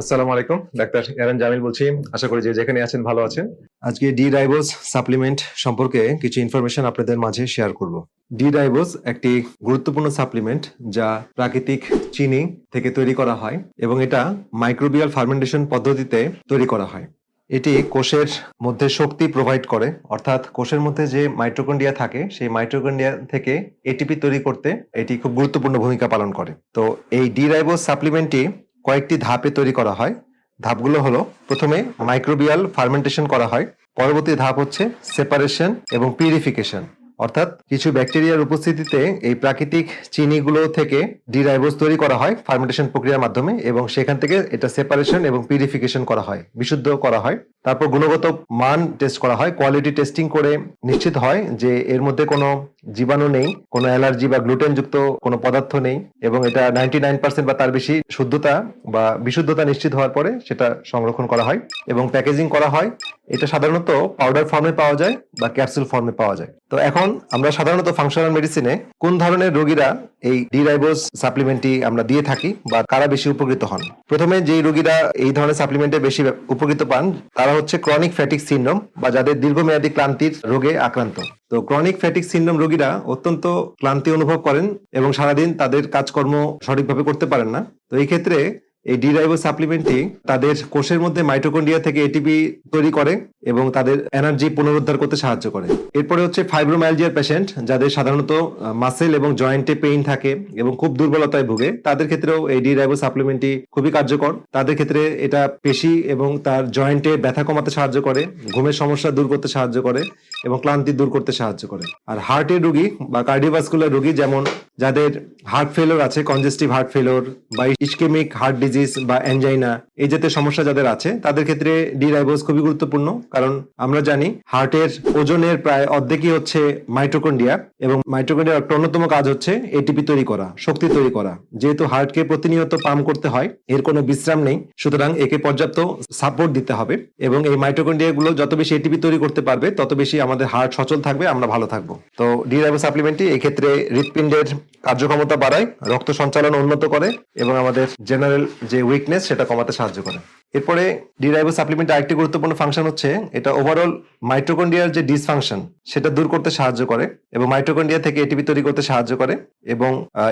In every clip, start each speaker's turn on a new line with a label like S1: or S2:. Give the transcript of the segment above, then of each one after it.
S1: আসসালামু আলাইকুম, ডাক্তার এরান জামিল বলছি। আশা করি যে যেখানে আছেন ভালো আছেন। আজকে ডি রাইবোজ সাপ্লিমেন্ট সম্পর্কে কিছু ইনফরমেশন আপনাদের মাঝে শেয়ার করব। ডি রাইবোজ একটি গুরুত্বপূর্ণ সাপ্লিমেন্ট যা প্রাকৃতিক চিনি থেকে তৈরি করা হয় এবং এটা মাইক্রোবিয়াল ফার্মেন্টেশন পদ্ধতিতে তৈরি করা হয়। এটি কোষের মধ্যে শক্তি প্রোভাইড করে, অর্থাৎ কোষের মধ্যে যে মাইট্রোকন্ডিয়া থাকে, সেই মাইট্রোকন্ডিয়া থেকে এটিপি তৈরি করতে এটি খুব গুরুত্বপূর্ণ ভূমিকা পালন করে। তো এই ডি রাইবোজ সাপ্লিমেন্টটি কয়েকটি ধাপে তৈরি করা হয়। ধাপগুলো হলো, প্রথমে মাইক্রোবিয়াল ফার্মেন্টেশন করা হয়। পরবর্তী ধাপ হচ্ছে সেপারেশন এবং পিউরিফিকেশন অর্থাৎ কিছু ব্যাকটেরিয়ার উপস্থিতিতে এই প্রাকৃতিক চিনিগুলো থেকে ডিরাইবোজ তৈরি করা হয় ফার্মেন্টেশন প্রক্রিয়ার মাধ্যমে এবং সেখান থেকে এটা সেপারেশন এবং পিউরিফিকেশন করা হয়, বিশুদ্ধ করা হয়। তারপর গুণগত মান টেস্ট করা হয় কোয়ালিটি টেস্টিং করে নিশ্চিত হয় যে এর মধ্যে কোনো জীবাণু নেই, কোনো অ্যালার্জি বা গ্লুটেন যুক্ত কোনো পদার্থ নেই এবং এটা নাইনটি নাইন পার্সেন্ট বা তার বেশি শুদ্ধতা বা বিশুদ্ধতা নিশ্চিত হওয়ার পরে সেটা সংরক্ষণ করা হয় এবং প্যাকেজিং করা হয়। এটা সাধারণত পাউডার ফর্মে পাওয়া যায় বা ক্যাপসুল ফর্মে পাওয়া যায়। তো এখন আমরা সাধারণত ফাংশনাল মেডিসিনে কোন ধরনের রোগীরা এই ডিরাইবোজ সাপ্লিমেন্টটি আমরা দিয়ে থাকি বা কারা বেশি উপকৃত হন? প্রথমে যেই রোগীরা এই ধরনের সাপ্লিমেন্টে বেশি উপকৃত পান, তারা হচ্ছে ক্রনিক ফ্যাটিক সিন্ড্রোম বা যাদের দীর্ঘমেয়াদী ক্লান্তির রোগে আক্রান্ত। তো ক্রনিক ফ্যাটিক সিন্ড্রোম রোগীরা অত্যন্ত ক্লান্তি অনুভব করেন এবং সারাদিন তাদের কাজকর্ম সঠিকভাবে করতে পারেন না। তো এই ক্ষেত্রে এই ডিরাইবো সাপ্লিমেন্টটি তাদের কোষের মধ্যে মাইটোকন্ড্রিয়া থেকে এটিপি তৈরি করে এবং তাদের এনার্জি পুনরুদ্ধার করতে সাহায্য করে। এরপরে হচ্ছে ফাইব্রোমাইলজিয়ার পেশেন্ট যাদের সাধারণত মাসেল এবং জয়েন্টে পেইন থাকে এবং খুব দুর্বলতায় ভুগে, তাদের ক্ষেত্রেও এই ডিরাইবো সাপ্লিমেন্টটি খুবই কার্যকর। তাদের ক্ষেত্রে এটা পেশি এবং তার জয়েন্টে ব্যথা কমাতে সাহায্য করে, ঘুমের সমস্যা দূর করতে সাহায্য করে এবং ক্লান্তি দূর করতে সাহায্য করে। আর হার্টের রোগী বা কার্ডিওভাস্কুলার রোগী যেমন, যাদের হার্ট ফেলোর আছে কনজেস্টিভ হার্ট ফেলোর বা ইস্কেমিক হার্ট বা অ্যাঞ্জাইনা এই জাতীয় সমস্যা যাদের আছে, তাদের ক্ষেত্রে ডি রাইবোজ খুবই গুরুত্বপূর্ণ। কারণ আমরা জানি, হার্টের ওজনের প্রায় অর্ধেকই হচ্ছে মাইটোকন্ডিয়া এবং মাইটোকন্ডিয়ার একটা অন্যতম কাজ হচ্ছে এটিপি তৈরি করা, শক্তি তৈরি করা। যেহেতু হার্টকে প্রতিনিয়ত পাম্প করতে হয়, এর কোনো বিশ্রাম নেই, সুতরাং একে পর্যাপ্ত সাপোর্ট দিতে হবে এবং এই মাইটোকন্ডিয়া গুলো যত বেশি এটিপি তৈরি করতে পারবে, তত বেশি আমাদের হার্ট সচল থাকবে, আমরা ভালো থাকব। তো ডি রাইবো সাপ্লিমেন্টটি এক্ষেত্রে হৃৎপিণ্ডের কার্যক্ষমতা বাড়ায়, রক্ত সঞ্চালন উন্নত করে এবং আমাদের জেনারেল যে উইকনেস সেটা কমাতে সাহায্য করে। এরপরে ডিরাইবো সাপ্লিমেন্ট আরেকটি গুরুত্বপূর্ণ ফাংশন হচ্ছে এটা ওভারঅল মাইট্রোকন্ডিয়ার যে ডিসফাংশন সেটা দূর করতে সাহায্য করে এবং মাইট্রোকন্ডিয়া থেকে এটিপি তৈরি করতে সাহায্য করে এবং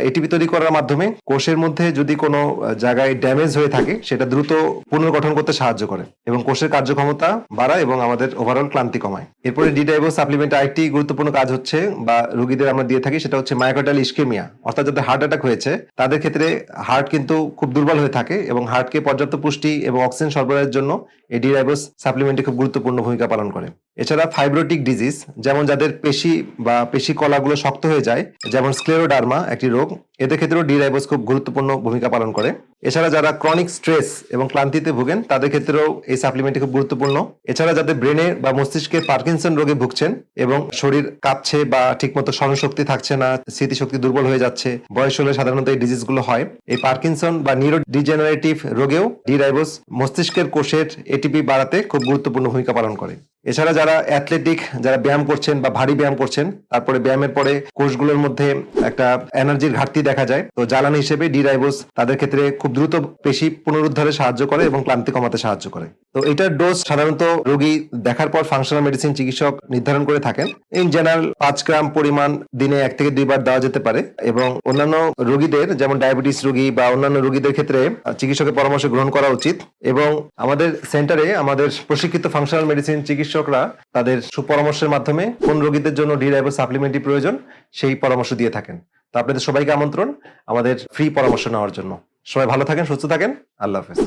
S1: এটিপি তৈরি করার মাধ্যমে কোষের মধ্যে যদি কোনো জায়গায় ড্যামেজ হয়ে থাকে, সেটা দ্রুত পুনর্গঠন করতে সাহায্য করে এবং কোষের কার্যক্ষমতা বাড়ায় এবং আমাদের ওভারঅল ক্লান্তি কমায়। এরপরে ডিডাইবো সাপ্লিমেন্ট আরেকটি গুরুত্বপূর্ণ কাজ হচ্ছে বা রোগীদের আমরা দিয়ে থাকি, সেটা হচ্ছে মায়োকার্ডাল ইস্কেমিয়া অর্থাৎ যাদের হার্ট অ্যাটাক হয়েছে, তাদের ক্ষেত্রে হার্ট কিন্তু খুব দুর্বল হয়ে থাকে এবং হার্টকে পর্যাপ্ত পুষ্টি এবং অক্সিজেন সরবরাহের জন্য এই ডিরাইবোস সাপ্লিমেন্টে খুব গুরুত্বপূর্ণ ভূমিকা পালন করে। এছাড়া ফাইব্রোটিক ডিজিজ যেমন যাদের পেশি বা পেশি কলাগুলো শক্ত হয়ে যায়, যেমন স্ক্লেরোডার্মা একটি রোগ, এদের ক্ষেত্রেও ডিরাইবোস খুব গুরুত্বপূর্ণ ভূমিকা পালন করে। এছাড়া যারা ক্রনিক স্ট্রেস এবং ক্লান্তিতে ভোগেন, তাদের ক্ষেত্রেও এই সাপ্লিমেন্টটি খুব গুরুত্বপূর্ণ। এছাড়া যাদের ব্রেনে বা মস্তিষ্কে পার্কিনসন রোগে ভুগছেন এবং শরীর কাঁপছে বা ঠিকমতো স্মরণশক্তি থাকছে না, স্মৃতিশক্তি দুর্বল হয়ে যাচ্ছে, বয়স হলে সাধারণত এই ডিজিজগুলো হয়। এই পার্কিনসন বা নিউরো ডিজেনারেটিভ রোগেও ডিরাইবোস মস্তিষ্কের কোষের এটিপি বাড়াতে খুব গুরুত্বপূর্ণ ভূমিকা পালন করে। এছাড়া যারা অ্যাথলেটিক যারা ব্যায়াম করছেন বা ভারী ব্যায়াম করছেন, তারপরে ব্যায়ামের পরে কোষগুলোর মধ্যে একটা এনার্জির ঘাটতি দেখা যায়। তো জ্বালানি হিসেবে ডিরাইবোস তাদের ক্ষেত্রে খুব দ্রুত পেশি পুনরুদ্ধারে সাহায্য করে এবং ক্লান্তি কমাতে সাহায্য করে। তো এটার ডোজ সাধারণত রোগী দেখার পর ফাংশনাল মেডিসিন চিকিৎসক নির্ধারণ করে থাকেন। ইন জেনারেল পাঁচ গ্রাম পরিমাণ দিনে এক থেকে দুইবার দেওয়া যেতে পারে এবং অন্যান্য রোগীদের, যেমন ডায়াবেটিস রোগী বা অন্যান্য রোগীদের ক্ষেত্রে চিকিৎসকের পরামর্শ গ্রহণ করা উচিত। এবং আমাদের সেন্টারে আমাদের প্রশিক্ষিত ফাংশনাল মেডিসিন চিকিৎসকরা তাদের সুপরামর্শের মাধ্যমে কোন রোগীদের জন্য ডিরাইবল সাপ্লিমেন্টারি প্রয়োজন, সেই পরামর্শ দিয়ে থাকেন। তো আপনাদের সবাইকে আমন্ত্রণ আমাদের ফ্রি পরামর্শ নেওয়ার জন্য। সবাই ভালো থাকেন, সুস্থ থাকেন, আল্লাহ হাফেজ।